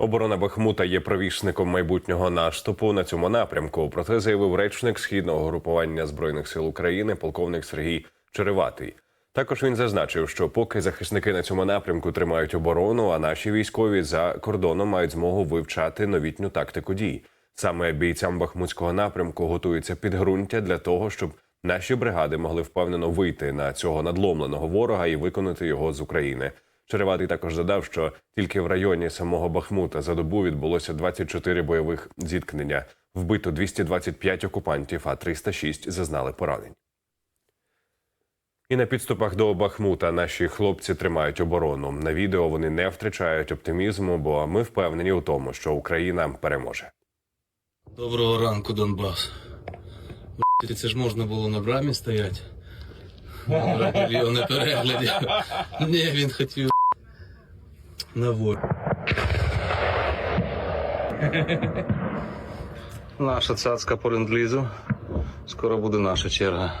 Оборона Бахмута є провісником майбутнього наступу на цьому напрямку. Про це заявив речник східного групування збройних сил України, полковник Сергій Череватий. Також він зазначив, що поки захисники на цьому напрямку тримають оборону, а наші військові за кордоном мають змогу вивчати новітню тактику дій. Саме бійцям Бахмутського напрямку готується підґрунтя для того, щоб наші бригади могли впевнено вийти на цього надломленого ворога і виконати його з України. Череватий також додав, що тільки в районі самого Бахмута за добу відбулося 24 бойових зіткнення. Вбито 225 окупантів, а 306 зазнали поранень. І на підступах до Бахмута наші хлопці тримають оборону. На відео вони не втрачають оптимізму, бо ми впевнені у тому, що Україна переможе. Доброго ранку, Донбас. Це ж можна було на брамі стояти. На мільйони переглядів. Ні, він хотів на волю. Наша цацка по лендлізу. Скоро буде наша черга.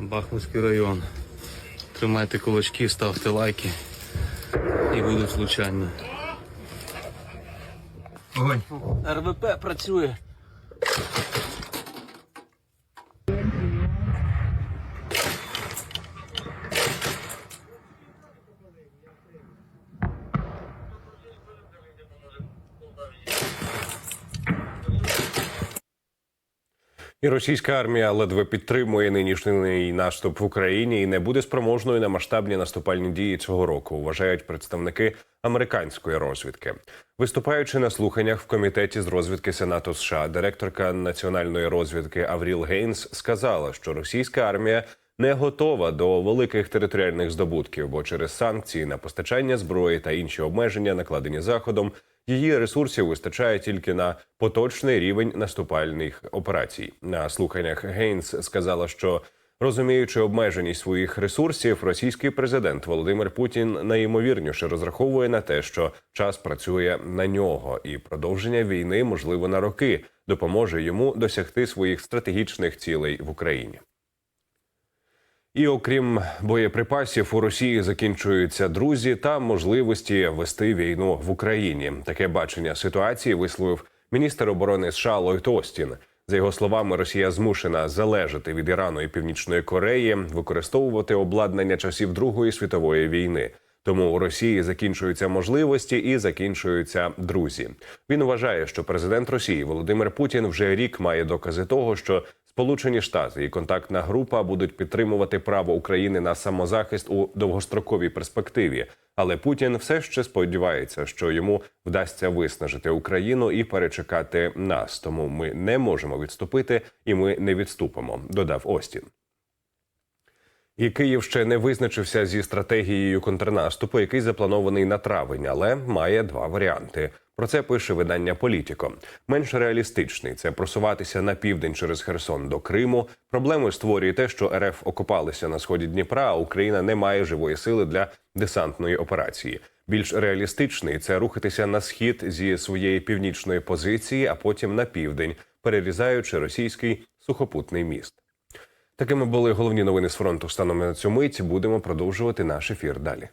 Бахмутський район. Тримайте кулачки, ставте лайки. І буде влучання. Огонь. РВП працює. І російська армія ледве підтримує нинішній наступ в Україні і не буде спроможною на масштабні наступальні дії цього року. Вважають представники американської розвідки. Виступаючи на слуханнях в комітеті з розвідки Сенату США, директорка національної розвідки Авріл Гейнс сказала, що російська армія не готова до великих територіальних здобутків, бо через санкції на постачання зброї та інші обмеження, накладені заходом, її ресурсів вистачає тільки на поточний рівень наступальних операцій. На слуханнях Гейнс сказала, що розуміючи обмеженість своїх ресурсів, російський президент Володимир Путін найімовірніше розраховує на те, що час працює на нього, і продовження війни, можливо, на роки допоможе йому досягти своїх стратегічних цілей в Україні. І окрім боєприпасів, у Росії закінчуються друзі та можливості вести війну в Україні. Таке бачення ситуації висловив міністр оборони США Ллойд Остін. За його словами, Росія змушена залежати від Ірану і Північної Кореї, використовувати обладнання часів Другої світової війни. Тому у Росії закінчуються можливості і закінчуються друзі. Він вважає, що президент Росії Володимир Путін вже рік має докази того, що Сполучені Штати і контактна група будуть підтримувати право України на самозахист у довгостроковій перспективі. Але Путін все ще сподівається, що йому вдасться виснажити Україну і перечекати нас. Тому ми не можемо відступити, і ми не відступимо. Додав Остін. І Київ ще не визначився зі стратегією контрнаступу, який запланований на травень, але має два варіанти. Про це пише видання Політіко. Менш реалістичний це просуватися на південь через Херсон до Криму. Проблемою створює те, що РФ окупалися на сході Дніпра, а Україна не має живої сили для десантної операції. Більш реалістичний це рухатися на схід зі своєї північної позиції, а потім на південь, перерізаючи російський сухопутний міст. Такими були головні новини з фронту станом на цю мить. Будемо продовжувати наш ефір далі.